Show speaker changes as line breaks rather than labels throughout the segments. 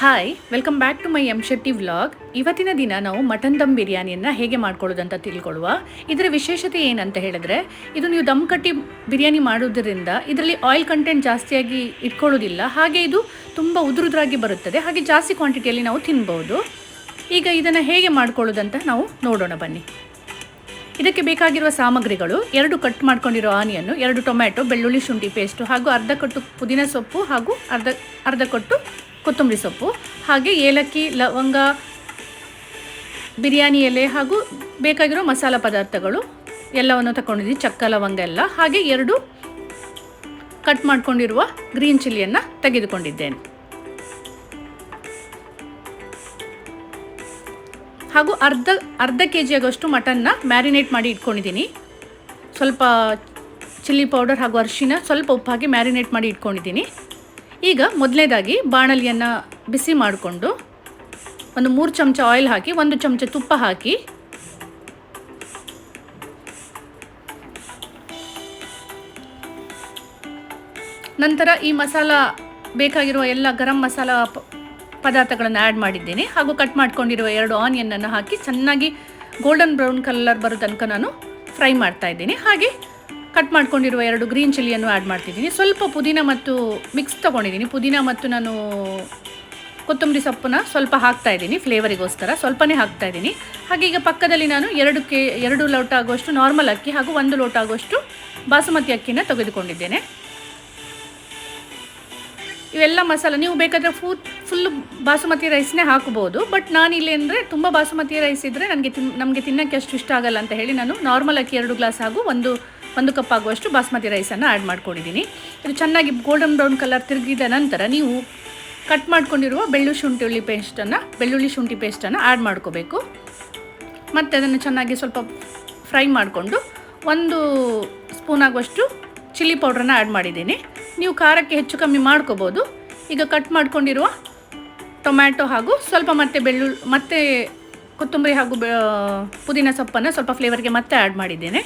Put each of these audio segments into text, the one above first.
Hi welcome back to my M Shetty vlog ಇವತ್ತಿನ ದಿನ ನಾವು ಮಟನ್ ದಮ್ ಬಿರಿಯಾನಿಯನ್ನು ಹೇಗೆ ಮಾಡ್ಕೊಳ್ಳೋದಂತ ತಿಳ್ಕೊಳ್ಳುವ. ಇದರ ವಿಶೇಷತೆ ಏನಂತ ಹೇಳಿದ್ರೆ, ಇದು ನೀವು ದಮ್ ಕಟ್ಟಿ ಬಿರಿಯಾನಿ ಮಾಡೋದ್ರಿಂದ ಇದರಲ್ಲಿ ಆಯಿಲ್ ಕಂಟೆಂಟ್ ಜಾಸ್ತಿಯಾಗಿ ಇಟ್ಕೊಳ್ಳೋದಿಲ್ಲ. ಹಾಗೆ ಇದು ತುಂಬ ಉದುರುದ್ರಾಗಿ ಬರುತ್ತದೆ. ಹಾಗೆ ಜಾಸ್ತಿ ಕ್ವಾಂಟಿಟಿಯಲ್ಲಿ ನಾವು ತಿನ್ಬೋದು. ಈಗ ಇದನ್ನು ಹೇಗೆ ಮಾಡ್ಕೊಳ್ಳೋದಂತ ನಾವು ನೋಡೋಣ ಬನ್ನಿ. ಇದಕ್ಕೆ ಬೇಕಾಗಿರುವ ಸಾಮಗ್ರಿಗಳು ಎರಡು ಕಟ್ ಮಾಡ್ಕೊಂಡಿರೋ ಆನಿಯನ್ನು, ಎರಡು ಟೊಮ್ಯಾಟೊ, ಬೆಳ್ಳುಳ್ಳಿ ಶುಂಠಿ ಪೇಸ್ಟು ಹಾಗೂ ಅರ್ಧ ಕಟ್ಟು ಪುದೀನ ಸೊಪ್ಪು ಹಾಗೂ ಅರ್ಧ ಅರ್ಧ ಕಟ್ಟು ಕೊತ್ತಂಬರಿ ಸೊಪ್ಪು, ಹಾಗೆ ಏಲಕ್ಕಿ, ಲವಂಗ, ಬಿರಿಯಾನಿ ಎಲೆ ಹಾಗೂ ಬೇಕಾಗಿರೋ ಮಸಾಲ ಪದಾರ್ಥಗಳು, ಎಲ್ಲವನ್ನು ತಗೊಂಡಿದ್ದೀನಿ ಚಕ್ಕ ಲವಂಗ ಎಲ್ಲ. ಹಾಗೆ ಎರಡು ಕಟ್ ಮಾಡಿಕೊಂಡಿರುವ ಗ್ರೀನ್ ಚಿಲ್ಲಿಯನ್ನು ತೆಗೆದುಕೊಂಡಿದ್ದೇನೆ. ಹಾಗೂ ಅರ್ಧ ಅರ್ಧ ಕೆ ಜಿ ಆಗೋಷ್ಟು ಮಟನ್ನ ಮ್ಯಾರಿನೇಟ್ ಮಾಡಿ ಇಟ್ಕೊಂಡಿದ್ದೀನಿ. ಸ್ವಲ್ಪ ಚಿಲ್ಲಿ ಪೌಡರ್ ಹಾಗೂ ಅರಿಶಿನ ಸ್ವಲ್ಪ ಉಪ್ಪು ಹಾಕಿ ಮ್ಯಾರಿನೇಟ್ ಮಾಡಿ ಇಟ್ಕೊಂಡಿದ್ದೀನಿ. ಈಗ ಮೊದಲನೇದಾಗಿ ಬಾಣಲಿಯನ್ನು ಬಿಸಿ ಮಾಡಿಕೊಂಡು ಒಂದು ಮೂರು ಚಮಚ ಆಯಿಲ್ ಹಾಕಿ, ಒಂದು ಚಮಚ ತುಪ್ಪ ಹಾಕಿ. ನಂತರ ಈ ಮಸಾಲ ಬೇಕಾಗಿರುವ ಎಲ್ಲ ಗರಂ ಮಸಾಲ ಪದಾರ್ಥಗಳನ್ನು ಆ್ಯಡ್ ಮಾಡಿದ್ದೇನೆ. ಹಾಗೂ ಕಟ್ ಮಾಡ್ಕೊಂಡಿರುವ ಎರಡು ಆನಿಯನ್ನನ್ನು ಹಾಕಿ, ಚೆನ್ನಾಗಿ ಗೋಲ್ಡನ್ ಬ್ರೌನ್ ಕಲರ್ ಬರೋ ತನಕ ನಾನು ಫ್ರೈ ಮಾಡ್ತಾ ಇದ್ದೀನಿ. ಹಾಗೆ ಕಟ್ ಮಾಡ್ಕೊಂಡಿರುವ ಎರಡು ಗ್ರೀನ್ ಚಿಲ್ಲಿಯನ್ನು ಆ್ಯಡ್ ಮಾಡ್ತಿದ್ದೀನಿ. ಸ್ವಲ್ಪ ಪುದೀನ ಮತ್ತು ಮಿಕ್ಸ್ ತೊಗೊಂಡಿದ್ದೀನಿ. ಪುದೀನ ಮತ್ತು ನಾನು ಕೊತ್ತಂಬರಿ ಸೊಪ್ಪನ್ನ ಸ್ವಲ್ಪ ಹಾಕ್ತಾ ಇದ್ದೀನಿ ಫ್ಲೇವರಿಗೋಸ್ಕರ. ಸ್ವಲ್ಪನೇ ಹಾಕ್ತಾ ಇದ್ದೀನಿ. ಹಾಗೆ ಈಗ ಪಕ್ಕದಲ್ಲಿ ನಾನು ಎರಡು ಕೆ, ಎರಡು ಲೋಟ ಆಗುವಷ್ಟು ನಾರ್ಮಲ್ ಅಕ್ಕಿ ಹಾಗೂ ಒಂದು ಲೋಟ ಆಗುವಷ್ಟು ಬಾಸುಮತಿ ಅಕ್ಕಿನ ತೆಗೆದುಕೊಂಡಿದ್ದೇನೆ. ಇವೆಲ್ಲ ಮಸಾಲ, ನೀವು ಬೇಕಾದರೆ ಫೂ, ಫುಲ್ ಬಾಸುಮತಿ ರೈಸ್ನೇ ಹಾಕ್ಬೋದು. ಬಟ್ ನಾನು ಇಲ್ಲಿ ಅಂದರೆ ತುಂಬ ಬಾಸುಮತಿ ರೈಸ್ ಇದ್ದರೆ ನನಗೆ ತಿನ್, ನಮಗೆ ತಿನ್ನೋಕ್ಕೆ ಅಷ್ಟು ಇಷ್ಟ ಆಗಲ್ಲ ಅಂತ ಹೇಳಿ ನಾನು ನಾರ್ಮಲ್ ಅಕ್ಕಿ ಎರಡು ಗ್ಲಾಸ್ ಹಾಗೂ ಒಂದು ಒಂದು ಕಪ್ ಆಗುವಷ್ಟು ಬಾಸ್ಮತಿ ರೈಸನ್ನು ಆ್ಯಡ್ ಮಾಡ್ಕೊಂಡಿದ್ದೀನಿ. ಇದು ಚೆನ್ನಾಗಿ ಗೋಲ್ಡನ್ ಬ್ರೌನ್ ಕಲರ್ ತಿರುಗಿದ ನಂತರ ನೀವು ಕಟ್ ಮಾಡ್ಕೊಂಡಿರುವ ಬೆಳ್ಳು ಶುಂಠಿ ಪೇಸ್ಟನ್ನು, ಬೆಳ್ಳುಳ್ಳಿ ಶುಂಠಿ ಪೇಸ್ಟನ್ನು ಆ್ಯಡ್ ಮಾಡ್ಕೋಬೇಕು. ಮತ್ತು ಅದನ್ನು ಚೆನ್ನಾಗಿ ಸ್ವಲ್ಪ ಫ್ರೈ ಮಾಡಿಕೊಂಡು ಒಂದು ಸ್ಪೂನ್ ಆಗುವಷ್ಟು ಚಿಲ್ಲಿ ಪೌಡ್ರನ್ನು ಆ್ಯಡ್ ಮಾಡಿದ್ದೀನಿ. ನೀವು ಖಾರಕ್ಕೆ ಹೆಚ್ಚು ಕಮ್ಮಿ ಮಾಡ್ಕೋಬೋದು. ಈಗ ಕಟ್ ಮಾಡ್ಕೊಂಡಿರುವ ಟೊಮ್ಯಾಟೊ ಹಾಗೂ ಸ್ವಲ್ಪ ಮತ್ತೆ ಬೆಳ್ಳುಳ್ಳಿ, ಮತ್ತೆ ಕೊತ್ತಂಬರಿ ಹಾಗೂ ಪುದೀನ ಸೊಪ್ಪನ್ನು ಸ್ವಲ್ಪ ಫ್ಲೇವರ್ಗೆ ಮತ್ತೆ ಆ್ಯಡ್ ಮಾಡಿದ್ದೇನೆ.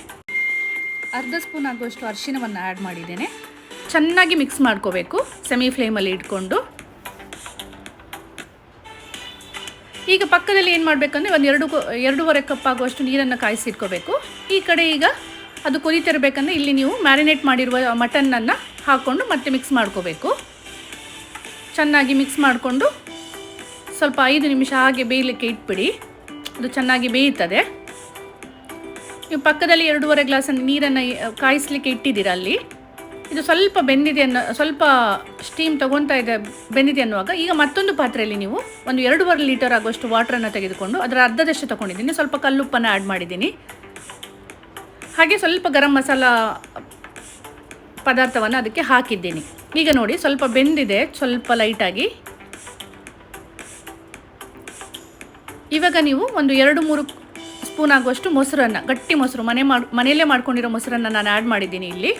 ಅರ್ಧ ಸ್ಪೂನ್ ಆಗುವಷ್ಟು ಅರಿಶಿನವನ್ನು ಆ್ಯಡ್ ಮಾಡಿದ್ದೇನೆ. ಚೆನ್ನಾಗಿ ಮಿಕ್ಸ್ ಮಾಡ್ಕೋಬೇಕು, ಸೆಮಿ ಫ್ಲೇಮಲ್ಲಿ ಇಟ್ಕೊಂಡು. ಈಗ ಪಕ್ಕದಲ್ಲಿ ಏನು ಮಾಡಬೇಕಂದ್ರೆ ಒಂದು ಎರಡು ಎರಡೂವರೆ ಕಪ್ ಆಗುವಷ್ಟು ನೀರನ್ನು ಕಾಯಿಸಿಟ್ಕೋಬೇಕು. ಈ ಕಡೆ ಈಗ ಅದು ಕುದಿತಿರ್ಬೇಕಂದ್ರೆ ಇಲ್ಲಿ ನೀವು ಮ್ಯಾರಿನೇಟ್ ಮಾಡಿರುವ ಮಟನ್ನನ್ನು ಹಾಕ್ಕೊಂಡು ಮತ್ತೆ ಮಿಕ್ಸ್ ಮಾಡ್ಕೋಬೇಕು. ಚೆನ್ನಾಗಿ ಮಿಕ್ಸ್ ಮಾಡಿಕೊಂಡು ಸ್ವಲ್ಪ ಐದು ನಿಮಿಷ ಹಾಗೆ ಬೇಯಲಿಕ್ಕೆ ಇಟ್ಬಿಡಿ. ಅದು ಚೆನ್ನಾಗಿ ಬೇಯುತ್ತದೆ ನೀವು ಪಕ್ಕದಲ್ಲಿ ಎರಡೂವರೆ ಗ್ಲಾಸ್ ನೀರನ್ನು ಕಾಯಿಸ್ಲಿಕ್ಕೆ ಇಟ್ಟಿದ್ದೀರ ಅಲ್ಲಿ? ಇದು ಸ್ವಲ್ಪ ಬೆಂದಿದೆ ಅನ್ನೋ, ಸ್ವಲ್ಪ ಸ್ಟೀಮ್ ತಗೊತಾ ಇದೆ ಬೆಂದಿದೆ ಅನ್ನುವಾಗ, ಈಗ ಮತ್ತೊಂದು ಪಾತ್ರೆಯಲ್ಲಿ ನೀವು ಒಂದು ಎರಡೂವರೆ ಲೀಟರ್ ಆಗುವಷ್ಟು ವಾಟ್ರನ್ನು ತೆಗೆದುಕೊಂಡು ಅದರ ಅರ್ಧದಷ್ಟು ತಗೊಂಡಿದ್ದೀನಿ. ಸ್ವಲ್ಪ ಕಲ್ಲುಪ್ಪನ್ನು ಆ್ಯಡ್ ಮಾಡಿದ್ದೀನಿ. ಹಾಗೆ ಸ್ವಲ್ಪ ಗರಂ ಮಸಾಲ ಪದಾರ್ಥವನ್ನು ಅದಕ್ಕೆ ಹಾಕಿದ್ದೀನಿ. ಈಗ ನೋಡಿ, ಸ್ವಲ್ಪ ಬೆಂದಿದೆ, ಸ್ವಲ್ಪ ಲೈಟಾಗಿ ಇವಾಗ ನೀವು ಒಂದು ಎರಡು ಮೂರು ಸ್ಪೂನ್ ಆಗುವಷ್ಟು ಮೊಸರನ್ನು, ಗಟ್ಟಿ ಮೊಸರು, ಮನೆ ಮಾಡಿ, ಮನೆಯಲ್ಲೇ ಮಾಡ್ಕೊಂಡಿರೋ ಮೊಸರನ್ನು ನಾನು ಆ್ಯಡ್ ಮಾಡಿದ್ದೀನಿ ಇಲ್ಲಿ.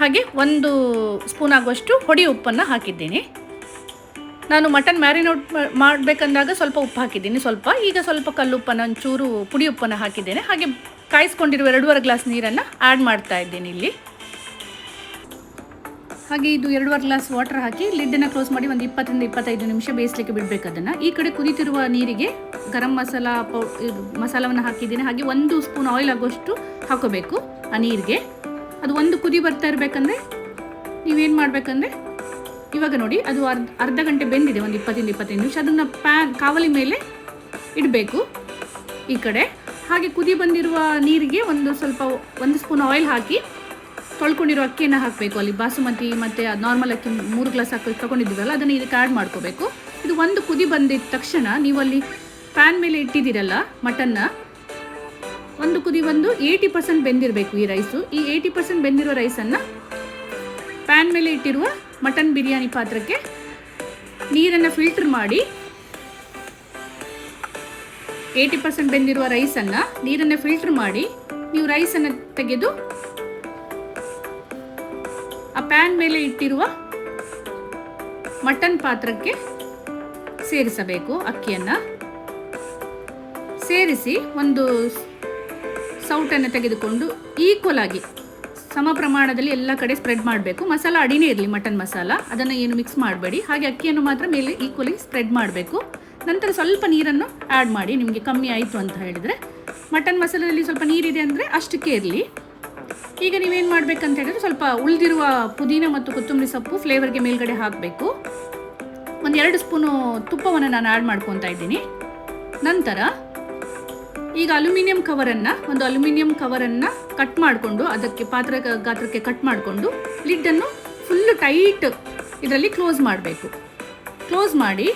ಹಾಗೆ ಒಂದು ಸ್ಪೂನ್ ಆಗುವಷ್ಟು ಹೊಡಿ ಉಪ್ಪನ್ನು ಹಾಕಿದ್ದೀನಿ. ನಾನು ಮಟನ್ ಮ್ಯಾರಿನೇಟ್ ಮಾಡಬೇಕಂದಾಗ ಸ್ವಲ್ಪ ಉಪ್ಪು ಹಾಕಿದ್ದೀನಿ, ಸ್ವಲ್ಪ. ಈಗ ಸ್ವಲ್ಪ ಕಲ್ಲುಪ್ಪನ್ನು, ಒಂಚೂರು ಪುಡಿ ಉಪ್ಪನ್ನು ಹಾಕಿದ್ದೇನೆ. ಹಾಗೆ ಕಾಯಿಸ್ಕೊಂಡಿರುವ ಎರಡೂವರೆ ಗ್ಲಾಸ್ ನೀರನ್ನು ಆ್ಯಡ್ ಮಾಡ್ತಾ ಇದ್ದೀನಿ ಇಲ್ಲಿ. ಹಾಗೆ ಇದು ಎರಡೂವರೆ ಗ್ಲಾಸ್ ವಾಟರ್ ಹಾಕಿ ಲಿಡ್ಡನ್ನು ಕ್ಲೋಸ್ ಮಾಡಿ ಒಂದು ಇಪ್ಪತ್ತರಿಂದ ಇಪ್ಪತ್ತೈದು ನಿಮಿಷ ಬೇಯಿಸಲಿಕ್ಕೆ ಬಿಡಬೇಕು ಅದನ್ನು. ಈ ಕಡೆ ಕುದಿತಿರುವ ನೀರಿಗೆ ಗರಂ ಮಸಾಲ ಪೌ ಮಸಾಲವನ್ನು ಹಾಕಿದ್ದೀನಿ. ಹಾಗೆ ಒಂದು ಸ್ಪೂನ್ ಆಯಿಲ್ ಆಗೋಷ್ಟು ಹಾಕೋಬೇಕು ಆ ನೀರಿಗೆ. ಅದು ಒಂದು ಕುದಿ ಬರ್ತಾ ಇರಬೇಕಂದ್ರೆ ನೀವೇನು ಮಾಡಬೇಕಂದ್ರೆ ಇವಾಗ ನೋಡಿ ಅದು ಅರ್ಧ ಅರ್ಧ ಗಂಟೆ ಬೆಂದಿದೆ, ಒಂದು ಇಪ್ಪತ್ತಿಂದ ಇಪ್ಪತ್ತೈದು ನಿಮಿಷ. ಅದನ್ನು ಪ್ಯಾನ್ ಕಾವಲಿ ಮೇಲೆ ಇಡಬೇಕು ಈ ಕಡೆ. ಹಾಗೆ ಕುದಿ ಬಂದಿರುವ ನೀರಿಗೆ ಒಂದು ಸ್ವಲ್ಪ, ಒಂದು ಸ್ಪೂನ್ ಆಯಿಲ್ ಹಾಕಿ ತೊಳ್ಕೊಂಡಿರೋ ಅಕ್ಕಿಯನ್ನು ಹಾಕಬೇಕು. ಅಲ್ಲಿ ಬಾಸುಮತಿ ಮತ್ತು ನಾರ್ಮಲ್ ಅಕ್ಕಿ ಮೂರು ಗ್ಲಾಸ್ ಹಾಕಿ ತೊಗೊಂಡಿದ್ದೀವಲ್ಲ, ಅದನ್ನು ಇದಕ್ಕೆ ಆ್ಯಡ್ ಮಾಡ್ಕೋಬೇಕು. ಇದು ಒಂದು ಕುದಿ ಬಂದಿದ್ದ ತಕ್ಷಣ ನೀವು ಅಲ್ಲಿ ಪ್ಯಾನ್ ಮೇಲೆ ಇಟ್ಟಿದ್ದೀರಲ್ಲ ಮಟನ್ನ, ಒಂದು ಕುದಿ ಬಂದು ಏಯ್ಟಿ ಪರ್ಸೆಂಟ್ ಬೆಂದಿರಬೇಕು ಈ ರೈಸು ಈ ಏಯ್ಟಿ ಪರ್ಸೆಂಟ್ ಬೆಂದಿರೋ ರೈಸನ್ನು ಪ್ಯಾನ್ ಮೇಲೆ ಇಟ್ಟಿರುವ ಮಟನ್ ಬಿರಿಯಾನಿ ಪಾತ್ರಕ್ಕೆ ನೀರನ್ನು ಫಿಲ್ಟರ್ ಮಾಡಿ ಏಯ್ಟಿ ಪರ್ಸೆಂಟ್ ಬೆಂದಿರುವ ರೈಸನ್ನು ನೀರನ್ನು ಫಿಲ್ಟರ್ ಮಾಡಿ ನೀವು ರೈಸನ್ನು ತೆಗೆದು ಪ್ಯಾನ್ ಮೇಲೆ ಇಟ್ಟಿರುವ ಮಟನ್ ಪಾತ್ರಕ್ಕೆ ಸೇರಿಸಬೇಕು ಅಕ್ಕಿಯನ್ನು. ಸೇರಿಸಿ ಒಂದು ಸೌಟನ್ನು ತೆಗೆದುಕೊಂಡು ಈಕ್ವಲ್ ಆಗಿ ಸಮ ಪ್ರಮಾಣದಲ್ಲಿ ಎಲ್ಲ ಕಡೆ ಸ್ಪ್ರೆಡ್ ಮಾಡಬೇಕು. ಮಸಾಲ ಅಡಿನೇ ಇರಲಿ ಮಟನ್ ಮಸಾಲ. ಅದನ್ನು ಏನು ಮಿಕ್ಸ್ ಮಾಡಬೇಡಿ. ಹಾಗೆ ಅಕ್ಕಿಯನ್ನು ಮಾತ್ರ ಮೇಲೆ ಈಕ್ವಲಿ ಸ್ಪ್ರೆಡ್ ಮಾಡಬೇಕು. ನಂತರ ಸ್ವಲ್ಪ ನೀರನ್ನು ಆ್ಯಡ್ ಮಾಡಿ. ನಿಮಗೆ ಕಮ್ಮಿ ಆಯಿತು ಅಂತ ಹೇಳಿದರೆ. ಮಟನ್ ಮಸಾಲದಲ್ಲಿ ಸ್ವಲ್ಪ ನೀರಿದೆ ಅಂದರೆ ಅಷ್ಟಕ್ಕೆ ಇರಲಿ. ಈಗ ನೀವೇನು ಮಾಡಬೇಕಂತ ಹೇಳಿದ್ರೆ ಸ್ವಲ್ಪ ಉಳಿದಿರುವ ಪುದೀನ ಮತ್ತು ಕೊತ್ತಂಬರಿ ಸೊಪ್ಪು ಫ್ಲೇವರ್ಗೆ ಮೇಲ್ಗಡೆ ಹಾಕಬೇಕು. ಒಂದು ಎರಡು ಸ್ಪೂನು ತುಪ್ಪವನ್ನು ನಾನು ಆ್ಯಡ್ ಮಾಡ್ಕೊತಾ ಇದ್ದೀನಿ. ನಂತರ ಈಗ ಅಲ್ಯೂಮಿನಿಯಂ ಕವರನ್ನು, ಒಂದು ಅಲ್ಯೂಮಿನಿಯಂ ಕವರನ್ನು ಕಟ್ ಮಾಡಿಕೊಂಡು ಅದಕ್ಕೆ ಪಾತ್ರ ಗಾತ್ರಕ್ಕೆ ಕಟ್ ಮಾಡಿಕೊಂಡು ಲಿಡ್ಡನ್ನು ಫುಲ್ಲು ಟೈಟ್ ಇದರಲ್ಲಿ ಕ್ಲೋಸ್ ಮಾಡಬೇಕು. ಕ್ಲೋಸ್ ಮಾಡಿ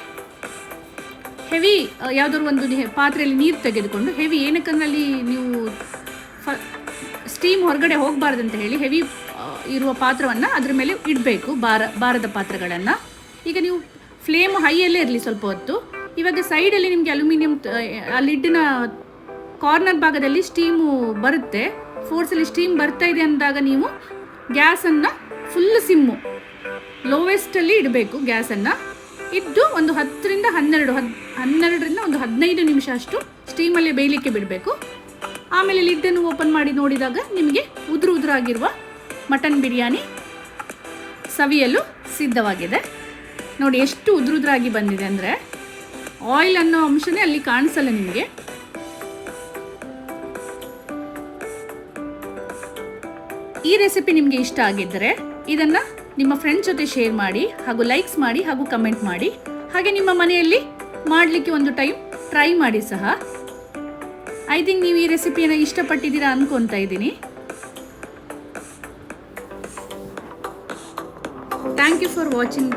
ಹೆವಿ, ಯಾವುದಾದ್ರು ಒಂದು ಪಾತ್ರೆಯಲ್ಲಿ ನೀರು ತೆಗೆದುಕೊಂಡು ಹೆವಿ ಏನಕ್ಕಂದ್ರೆ ನೀವು ಸ್ಟೀಮ್ ಹೊರಗಡೆ ಹೋಗಬಾರ್ದು ಅಂತ ಹೇಳಿ ಹೆವಿ ಇರುವ ಪಾತ್ರವನ್ನು ಅದ್ರ ಮೇಲೆ ಇಡಬೇಕು, ಬಾರ, ಬಾರದ ಪಾತ್ರಗಳನ್ನು. ಈಗ ನೀವು ಫ್ಲೇಮ್ ಹೈಯಲ್ಲೇ ಇರಲಿ ಸ್ವಲ್ಪ ಹೊತ್ತು. ಇವಾಗ ಸೈಡಲ್ಲಿ ನಿಮಗೆ ಅಲ್ಯೂಮಿನಿಯಂ ಆ ಲಿಡ್ಡಿನ ಕಾರ್ನರ್ ಭಾಗದಲ್ಲಿ ಸ್ಟೀಮು ಬರುತ್ತೆ. ಫೋರ್ಸಲ್ಲಿ ಸ್ಟೀಮ್ ಬರ್ತಾ ಇದೆ ಅಂದಾಗ ನೀವು ಗ್ಯಾಸನ್ನು ಫುಲ್ ಸಿಮ್ಮು ಲೋವೆಸ್ಟಲ್ಲಿ ಇಡಬೇಕು ಗ್ಯಾಸನ್ನು ಇದ್ದು ಒಂದು ಹತ್ತರಿಂದ ಹನ್ನೆರಡು, ಹದ್, ಹನ್ನೆರಡರಿಂದ ಒಂದು ಹದಿನೈದು ನಿಮಿಷ ಅಷ್ಟು ಸ್ಟೀಮಲ್ಲೇ ಬೇಯಲಿಕ್ಕೆ ಬಿಡಬೇಕು. ಆಮೇಲೆ ಲಿಡ್ಡನ್ನು ಓಪನ್ ಮಾಡಿ ನೋಡಿದಾಗ ನಿಮಗೆ ಉದುರು ಉದುರಾಗಿರುವ ಮಟನ್ ಬಿರಿಯಾನಿ ಸವಿಯಲು ಸಿದ್ಧವಾಗಿದೆ. ನೋಡಿ ಎಷ್ಟು ಉದುರುದ್ರಾಗಿ ಬಂದಿದೆ ಅಂದರೆ ಆಯಿಲ್ ಅನ್ನೋ ಅಂಶನೇ ಅಲ್ಲಿ ಕಾಣಿಸಲ್ಲ ನಿಮಗೆ. ಈ ರೆಸಿಪಿ ನಿಮಗೆ ಇಷ್ಟ ಆಗಿದ್ದರೆ ಇದನ್ನು ನಿಮ್ಮ ಫ್ರೆಂಡ್ಸ್ ಜೊತೆ ಶೇರ್ ಮಾಡಿ ಹಾಗೂ ಲೈಕ್ಸ್ ಮಾಡಿ ಹಾಗೂ ಕಮೆಂಟ್ ಮಾಡಿ. ಹಾಗೆ ನಿಮ್ಮ ಮನೆಯಲ್ಲಿ ಮಾಡಲಿಕ್ಕೆ ಒಂದು ಟೈಮ್ ಟ್ರೈ ಮಾಡಿ ಸಹ. ಐ ಥಿಂಕ್ ನೀವು ಈ ರೆಸಿಪಿಯನ್ನು ಇಷ್ಟಪಟ್ಟಿದ್ದೀರಾ ಅನ್ಕೊತಾ ಇದ್ದೀನಿ. Thank you for watching